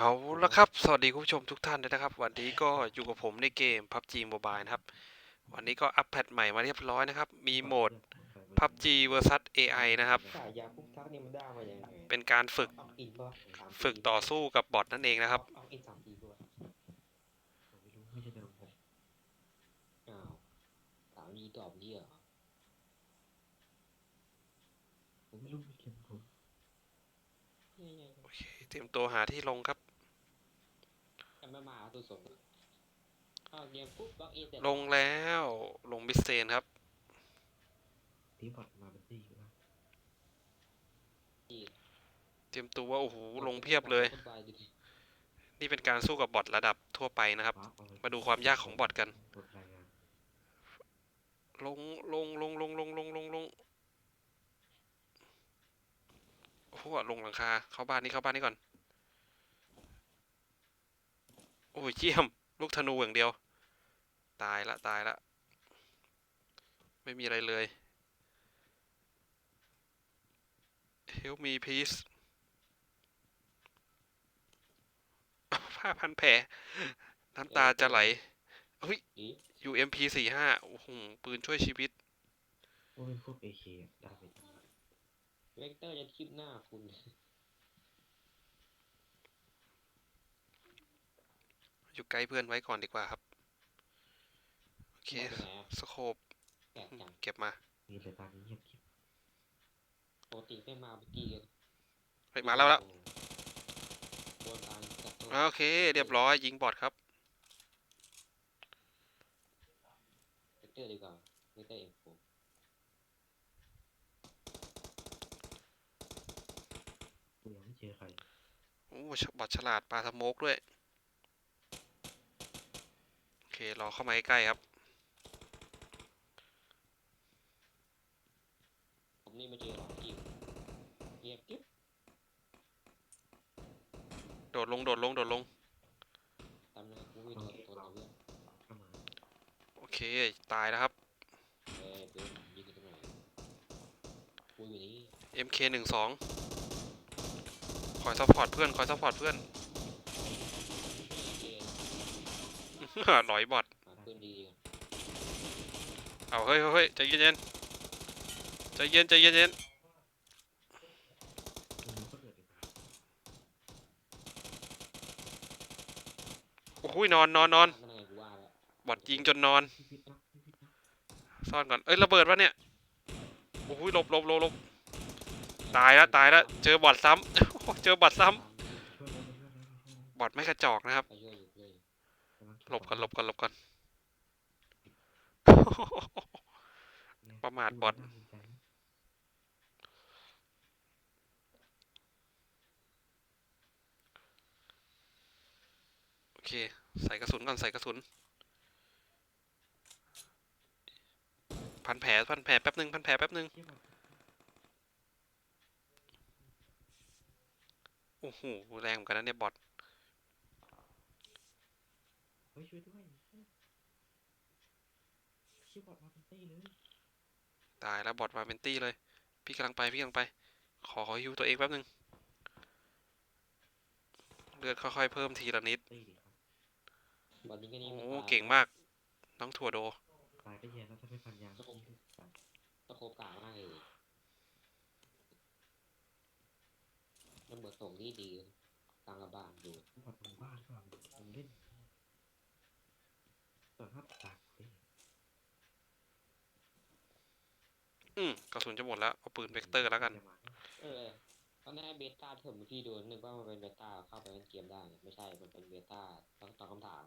เอาละครับ สวัสดีคุณผู้ชมทุกท่านด้ยนะครับ วันนี้ก็อยู่กับผมในเกม PUBG Mobile นะครับ วันนี้ก็อัปเดตใหม่มาเรียบร้อยนะครับ มีโหมด PUBG vs AI นะครับ เป็นการฝึกฝึกต่อสู้กับบอทนั่นเองนะครับ โอเค เตรียมตัวหาที่ลงครับ จะไม่มาเอาตัวสดอะอ้าวเกมปุ๊บล็อกอินเสร็จลงแล้วลงบิสเซนครับ ที่บอดมาเป็นตี้ว่าอีกเตรียมตัวว่าโอ้โหลงเพียบเลยสบายดีนี่เป็นการสู้กับบอทระดับทั่วไปนะครับ ฟ้เอมาดูความยากของบอทกัน กดรายงานลงลงลงลงลงลงลงลงโอ้โหลงหลังคาเข้าบ้านนี้เข้าบ้านนี้ก่อน โอ้ยเยี่ยม ลูกธนูอย่างเดียว ตายละตายละ ไม่มีอะไรเลย Help me please ผ้าพันแผลน้ำตาจะไหลเฮ้ยอี UMP สี่ห้าโอ้โหปืนช่วยชีวิตว่าเป็นพวกเอเคได้ไปดีเวกเตอร์จะทิปหน้าคุณ อยู่ใกล้เพื่อนไว้ก่อนดีกว่าครับ โอเคมาจากไหนอะสโคปแปลกจังเก็บมามีแต่ตอนนี้เงียบกริบปกติไม่มาเมื่อกี้กันเฮ้ยมาแล้วแล้วโดนการจับตัวโอเค เรียบร้อยยิงบอดครับเวกเตอร์ดีกว่าเวกเตอร์เอ็มโฟกูยังไม่เจอใครโอ้ฉบอดฉลาดปลาสโมกด้วยโอ เครอเข้ามาใกล้ๆครับ ผมนี่มาเจอของจริงเงียบกิ๊บโดดลง โดดลง โดดลง ตามนะกูไม่โดนตัวเราเพื่อนเข้ามาโอเค ตายแล้วครับ เอ้ยเพื่อนยิงกันตรงไหนกูอยู่นี่ MK หนึ่งสองคอยซัพพอร์ตเพื่อน คอยซัพพอร์ตเพื่อน หลอยบอดหาเพื่อนดีๆกันเอาเฮ้ยเฮ้ยเฮ้ยใจเย็นๆใจเย็นใจเย็นใจเย็นคุณรู้ก็เดือดเลยนะโอ้โหนอนนอนนอนนั่นไงกูว่าแล้วบอดยิงจนนอนพี่พิษนะพี่พิษนะซ่อนก่อน เอ้ยระเบิดวะเนี่ย โอ้โหหลบหลบหลบหลบตายแล้วตายแล้วเจอบอดซ้ำ เจอบอดซ้ช่วยเลยช่วยเลยช่วยเลยำบอดไม่กระจอกนะครับ ไปช่วยอยู่ หลบก่อนหลบก่อนหลบก่อนเนี่ยประมาทบอทน่าภูมิใจนะโอเค ใส่กระสุนก่อน ใส่กระสุน พันแผลพันแผลแป๊บนึง พันแผลแป๊บนึงเชี่ยบอดโอ้โห แรงเหมือนกันนะเนี่ยบอทเฮ้ยช่วยด้วยเชี่ยบอดมาเป็นตี้เลยตายแล้วบอทมาเป็นตี้เลย พี่กำลังไปพี่กำลังไป ขอขอฮิวตัวเองแป๊บนึงเลือดค่อยๆเพิ่มทีละนิดตี้ดิครับบอลนี้ก็นี่โอ้มันโหตายเก่งมาก น้องถั่วโด ตายก็แย่แล้วถ้าไม่พันยางนี่คือตายตะโคบกลางมากเลยมันเบิดส่งที่ดีกลางกระบาลดูบอดมันบ้าหรือเปล่ามันเล่น ต่อหน้าต่อตาเฮ้ยอืมกระสุนจะหมดแล้วเอาปืนเวกเตอร์แล้วกัน เออตอนแรกเบต้าเทอมพี่ดูนึกว่ามันเป็นเบต้าเข้าไปเล่นเกมได้ ไม่ใช่ มันเป็นเบต้าต้องตอบคำถาม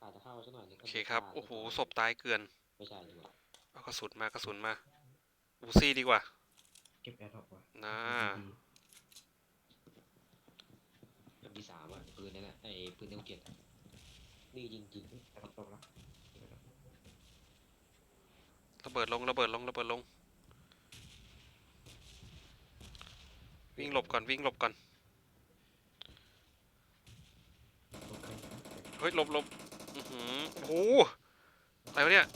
อาจจะเข้าสักหน่อยนึงโอเคครับ โอ้โหศพตายเกลือน ไม่ใช่ดีกว่าเอากระสุนมากระสุนมา อูซี่ดีกว่า เก็บแอร์ดรอปว่ะน่า ดีเอ็มพีสามอะปืนนั่นแหละไอ้ปืนเนวเกียรดีจริงๆเฮ้ยแอร์ดรอปตกแล้วเก็บแอร์ดรอประเบิดลงระเบิดลงระเบิดลง วิ่งหลบก่อนวิ่งหลบก่อนตกไปนะเฮ้ยหลบหลบอื้อหือโอ้โหอะไรวะเนี่ยๆ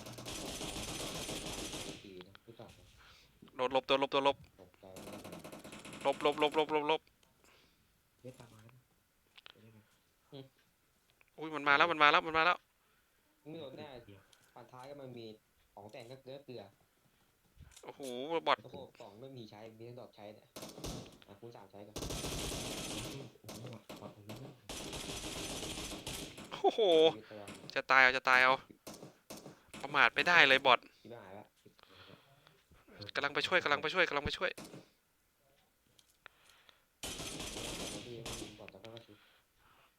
ดีนะรู้จักไหมโดดหลบตัวหลบตัวหลบตกใจมากเลยหลบหลบหลบหลบ หลบหลบแล้วมันมาแล้วมันมาแล้วไม่โดนแน่เดียวปันท้ายก็มันมีของแต่งก็เกลือเกลือโอ้โหบอทโอ้โหสองไม่มีใช้มีแต่ดอกใช้เนี่ยอะคูณสามใช้กันโอ้โหหมดหมดตรงนี้เลยโอ้โหมีตัวจะตายเอาจะตายเอาประมาทไม่ได้เลยบอทที่บ้านหายละกำลังไปช่วยกำลังไปช่วยกำลังไปช่วยที่มันบอดจะค่อยๆชุบ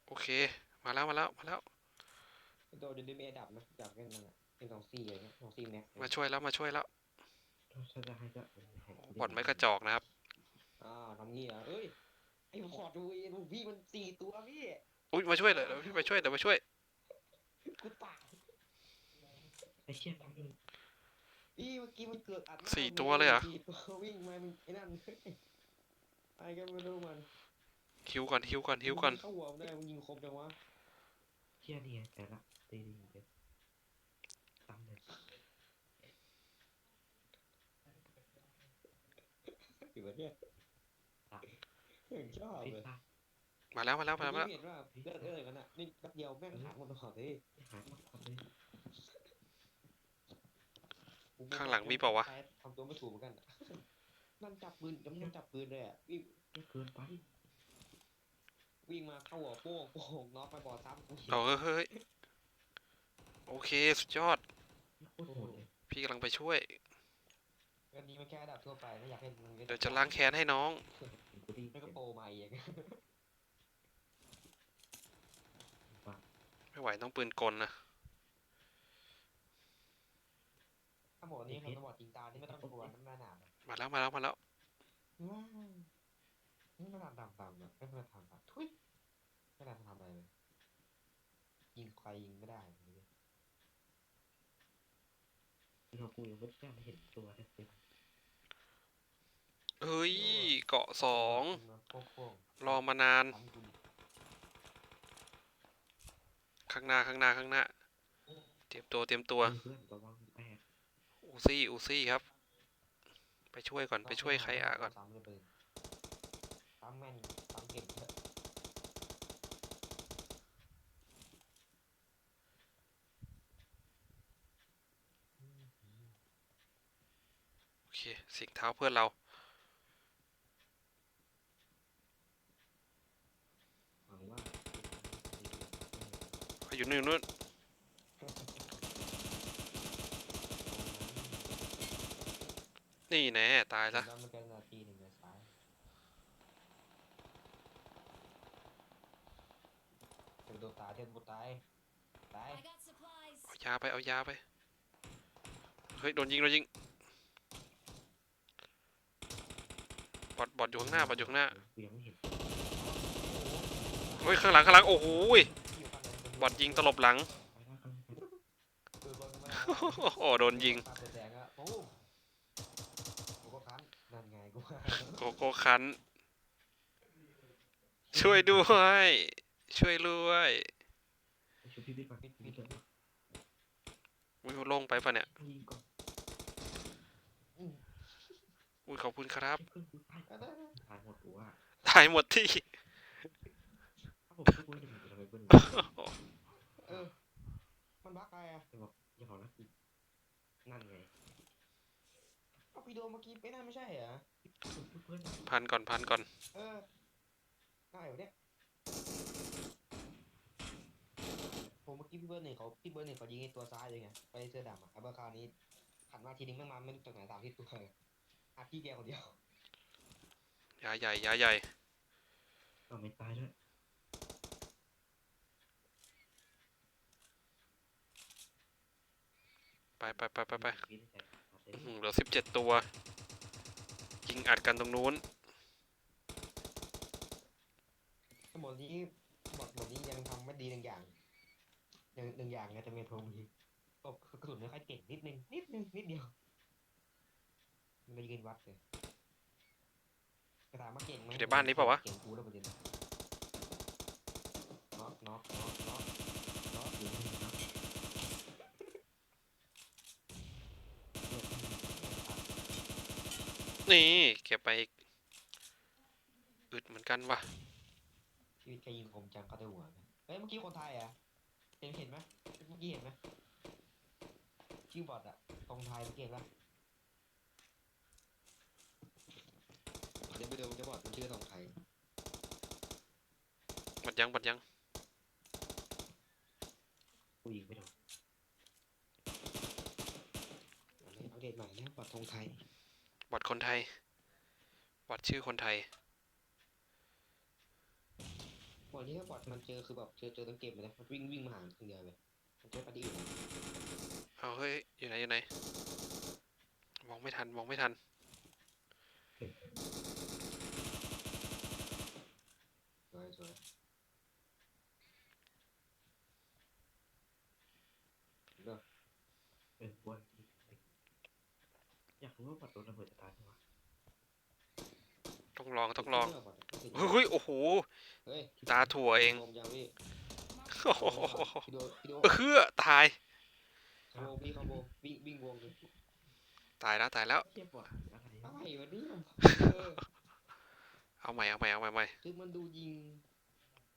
โอเค มาแล้วมาแล้วมาแล้วโดนดึงเอดับนะอยากเล่นมันอะเป็นสองสี่อะไรเงี้ยสองสี่แม็กมาช่วยแล้วมาช่วยแล้วถ้าจะให้ก็บอทไม่กระจอกนะครับอ่าทำงี้เหรอะเอ้ยไอ้ผมขอดูไอ้ลูกพี่มันสี่ตัวพี่อุ้ยมาช่วยเลยเดี๋ยวพี่ไปช่วยเดี๋ยวไปช่วยกูตายไอ้เชี่ยทำเลยพี่เมื่อกี้มันเกิดอัดหน้าสี่มึงตัวเลยเหรอสี่ตัววิ่งมามันไอ้นั่นไอ้ก็ไม่รู้มันฮิวก่อนฮิวก่อนฮิวก่อนเข้าหัวมันได้มันยิงคมจังวะ เชี่ยนี่ไงแต่ละตีดีเด็ดตำเลยอยู่แบบเนี้ยตัดอย่างชอบพิซเลยซ่ามาแล้วมาแล้วมาแล้วมาแล้วเห็นว่าเลือดเอ้ยกันอะนี่แป๊บเดียวแม่งหายหมดเลยเลยหายหมดเลยข้างหลังมีเปล่าวะทำตัวไม่ถูกเหมือนกันอะนั่นจับปืนจำนั่นจับปืนเลยอะวิ่งเชี่ยเกินไป วิ่งมาเข้าหัวโป้งโป้งน็อกไปบอลซ้ำกูเห็นเอาเฮ้ยเฮ้ย โอเค สุดยอดโคตรโหดเลยพี่กำลังไปช่วยอันนี้มันแค่ระดับทั่วไปไม่อยากให้มึงเดี๋ยวจะล้างแค้นให้น้อง กูดีไม่ก็โปรมาอีกไม่ไหวต้องปืนกลนะ ถ้าหมดนี้คนตำรวจยิงตานี่ไม่ต้องกลัวน้ำหน้าหนามอะมาแล้วมาแล้วมาแล้ว ว้าว นี่ไม่ทำตามตามแบบไม่มาทำแบบทุยไม่ทำทำอะไรเลยยิงใครยิงไม่ได้เลยเรากูยังไม่ได้เห็นตัวเต็มเฮ้ย เกาะสองโค้งโค้งรอมานานซ้ำกูดิข้างหน้าข้างหน้าข้างหน้า เตรียมตัวเตรียมตัวเพื่อนระวังแตกอูซี่อูซี่ครับ ไปช่วยก่อนไปช่วยใครอะก่อน ซ้ำเลยปืนซ้ำแม่นซ้ำเก่งเถอะโอเคเสียงเท้าเพื่อนเราหวังว่าอยู่นู่นนู่นนี่แน่ตายละ แล้วมันจะนาทีหนึ่งในซ้ายเดี๋ยว โดนตายเดี๋ยวโดนตายตาย I got supplies. เอายาไปเอายาไป เฮ้ยโดนยิงโดนยิง บอดบอดอยู่ข้างหน้าบอดอยู่ข้างหน้า กูยังไม่เห็นเฮ้ยข้างหลังข้างหลังโอ้โหยอยู่ข้างในเป็นบอดยิงตลบหลังไปแล้วกันปืนบอลไม่ได้โอ้โหโดนยิงปาเปิดแสงอะโอ้โหกูก็คันนั่นไงกูว่าโกโก้คัน ช่วยด้วย ช่วยด้วยช่วยพี่พี่ก่อนพี่พี่ก่อนอุ้ยลงไปปะเนี่ยยิงก่อนอุ้ยขอบคุณครับเพื่อนกูตายตายหมดกูว่าตายหมดที่ ถ้าผมช่วยหนึ่งจะทำไมเพื่อนเออ มันบักอะไรอะจะบอกอย่าบอกนะคือนั่นไงเอาไปโดเมื่อกี้ไม่ได้ไม่ใช่เหรอเพื่อนพันก่อนพันก่อน เออได้เหรอเนี่ย ผมเมื่อกี้พี่เบิร์ดเนี่ยเขาพี่เบิร์ดเนี่ยเขายิงไอ้ตัวซ้ายเลยไงไปเสื้อดำอะแล้วเมื่อคราวนี้หันมาทีนึงแม่งมาไม่รู้จากไหนตามที่ตัวเลยอาพี่แกคนเดียวยาใหญ่ยาใหญ่เอาไม่ตายด้วยไปไปไปไปไปพี่ได้ใจขาดเลยอื้อหือเหลือสิบเจ็ดตัวยิงอัดกันตรงนู้น หมดนี้หมดหมดนี้ยังทำไม่ดีหนึ่งอย่าง หนึ่งหนึ่งอย่างไงจะมีโทมีก็กระสุนไม่ค่อยเก่งนิดนึงนิดนึงนิดเดียวมันไปยืนวัดเลยกระถามว่าเก่งไหมอยู่ในบ้านนี้เปล่าวะ เก่งกูแล้วประเด็นน็อกน็อกน็อกน็อกน็อกอยู่นี่นะนี่ เก็บไปอีกอึดเหมือนกันว่ะชีวิตแกยิงผมจังเข้าแต่หัวเลยเฮ้ยเมื่อกี้คนไทยอะ เห็นเห็นไหมเมื่อกี้เห็นไหมชื่อบอทอะตรงไทยเมื่อกี้เห็นปะเดี๋ยวไปดูมันจะบอทมันชื่อตรงไทยบัดยังบัดยังกูยิงไม่โดนอัปเดตใหม่นะบอทตรงไทย บอดคนไทย บอดชื่อคนไทย วันนี้ถ้าบอทมันเจอคือแบบเจอเจอตั้งเกมเลยนะมันวิ่งวิ่งมาหาคนเดียวเลยมันจะไปที่อื่นนะเอาเฮ้ยอยู่ไหนอยู่ไหนมองไม่ทันมองไม่ทันสวยสวยเออว่าอยากรู้ว่าบัตรโดนระเบิดจะตายไหมวะ ต้องลองต้องลองเชื่บอทอะเฮ้ยเฮ้ยโอ้โหเฮ้ยตาถั่วเองโดมยังพี่โอ้โหพี่โดพี่โดเฮือตายคอมโบพี่คอมโบวิ่งวิ่งวงเลยตายแล้วตายแล้วเทียบบอดอะไรอะไรวะเนี่ยเออเอาใหม่เอาใหม่เอาใหม่เอาใหม่คือมันดูยิง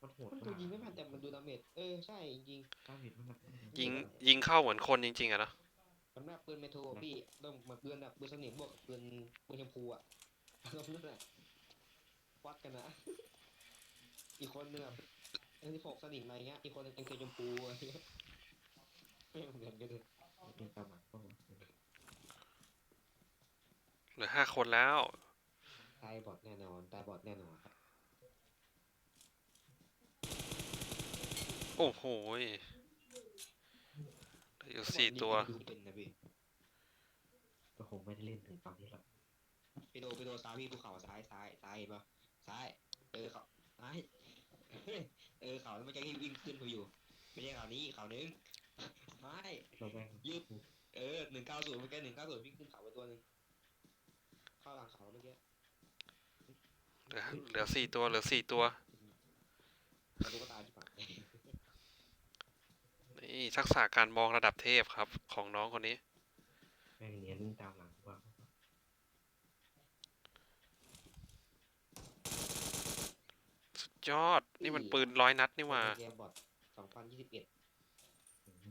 มันโหดมันดูยิงไม่แม่นแต่มันดูดาเมจเออใช่จริงดาเมจมันแบบยิงยิงเข้าเหมือนคนจริงๆอะเนาะๆมันแบบปืนเมโทรพี่ต้องมาปืนแบบปืนสนิมบวกกับปืนปืนชมพูอะเราเลือกอะ วัดกันนะ อีกคนหนึงแบบเอ็นที่หกสนิมอะไรเงี้ย อีกคนหนึงเป็นเกชมพูอะไรเงี้ยไม่เหมือนกันเลยเป็นประมาณก็เหลือห้าคนแล้ว ตายบอดแน่นอนตายบอดแน่นอนครับโอ้โหยเหลืออยู่สี่ตัว ดูเป็นนะพี่ก็คงไม่ได้เล่นถึงตอนนี้หรอกไปโดไปโดซ้ายพี่ภูเขาซ้ายซ้ายซ้ายเห็นปะ ซ้าย เออเขาซ้าย เออเขาแล้วมันจะให้วิ่งขึ้นไปอยู่ ไม่ใช่เขานี้เขานึงไม่เราแม่งยืดเออหนึ่งเก้าศูนย์เมื่อกี้หนึ่งเก้าศูนย์วิ่งขึ้นเขาไปตัวหนึ่งเข้าหลังเขาเมื่อกี้เหลือเหลือสี่ตัวเหลือสี่ตัว แล้วก็ตายที่ปากนี่ทักษะการมองระดับเทพครับ ของน้องคนนี้ แม่งเนี้ยวิ่งตามหลังว่า ยอด นี่มันปืนร้อยนัดนี่หว่า เกมบอทสองพันยี่สิบเอ็ด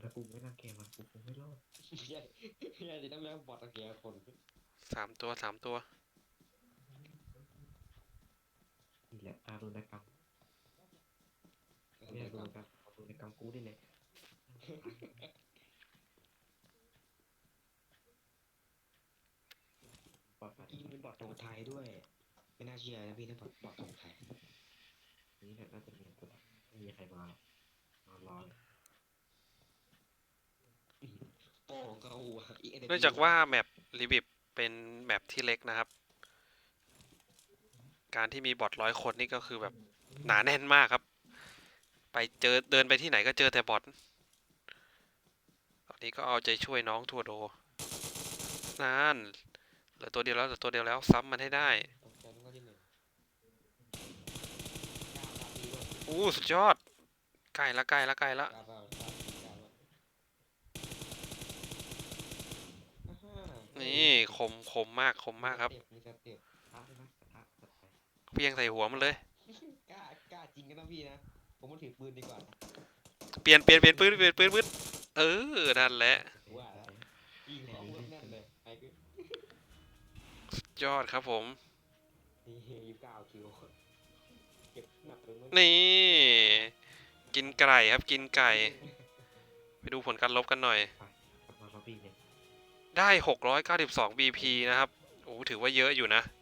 ถ้ากูไม่นั่งเกมมันกูคงไม่รอดไม่ใช่ไม่ใช่ที่นั่นแม่งบอทตะเกียบคนสามตัวสามตัว นี่แหละอารุณกรรมไม่อารุณกรรมอารุณกรรมกูนี่แหละปลอดภัยอีมีบอทตรงไทยด้วย ไม่น่าเชื่อนะพี่ถ้าบอทบอทตรงไทย นี่แหละน่าจะมีตัวไม่มีใครมารอกนอนรอเลยโป้ของเขาอีเอ็เนื่องจากว่าแมปรีบิบเป็นแมปที่เล็กนะครับ การที่มีบอทร้อยคนนี่ก็คือแบบหนาแน่นมากครับ ไปเจอเดินไปที่ไหนก็เจอแต่บอทตอนนี้ก็เอาใจช่วยน้องทัวโดนั่นเหลือตัวเดียวแล้วเหลือตัวเดียวแล้วซ้ำมันให้ได้ ตกใจนึกว่าที่หนึ่งกล้ารับดีด้วย อู้สุดยอดใกล้ละใกล้ละใกล้ละกล้าเปล่ากล้ากล้าเปล่าอ่าฮะนี่คมคมมากคมมากครับมีสเต็ปพระใช่ไหมพระจัดไปเพียงใส่หัวมันเลยกล้ากล้าจริงกันนะพี่นะผมมาถือปืนดีกว่านะเปลี่ยนเปลี่ยนเปลี่ยนปืนเปลี่ยนปืนปืนเออนั่นแหละว่าแล้วยิงของแน่นเลยไอ้คือสุดยอดครับผม นักเลยมั้ยนี่ กินไก่ครับกินไก่ ไปดูผลการลบกันหน่อยกลับมาล็อบบี้เนี่ยได้ 692 BP นะครับ โอ้ถือว่าเยอะอยู่นะเ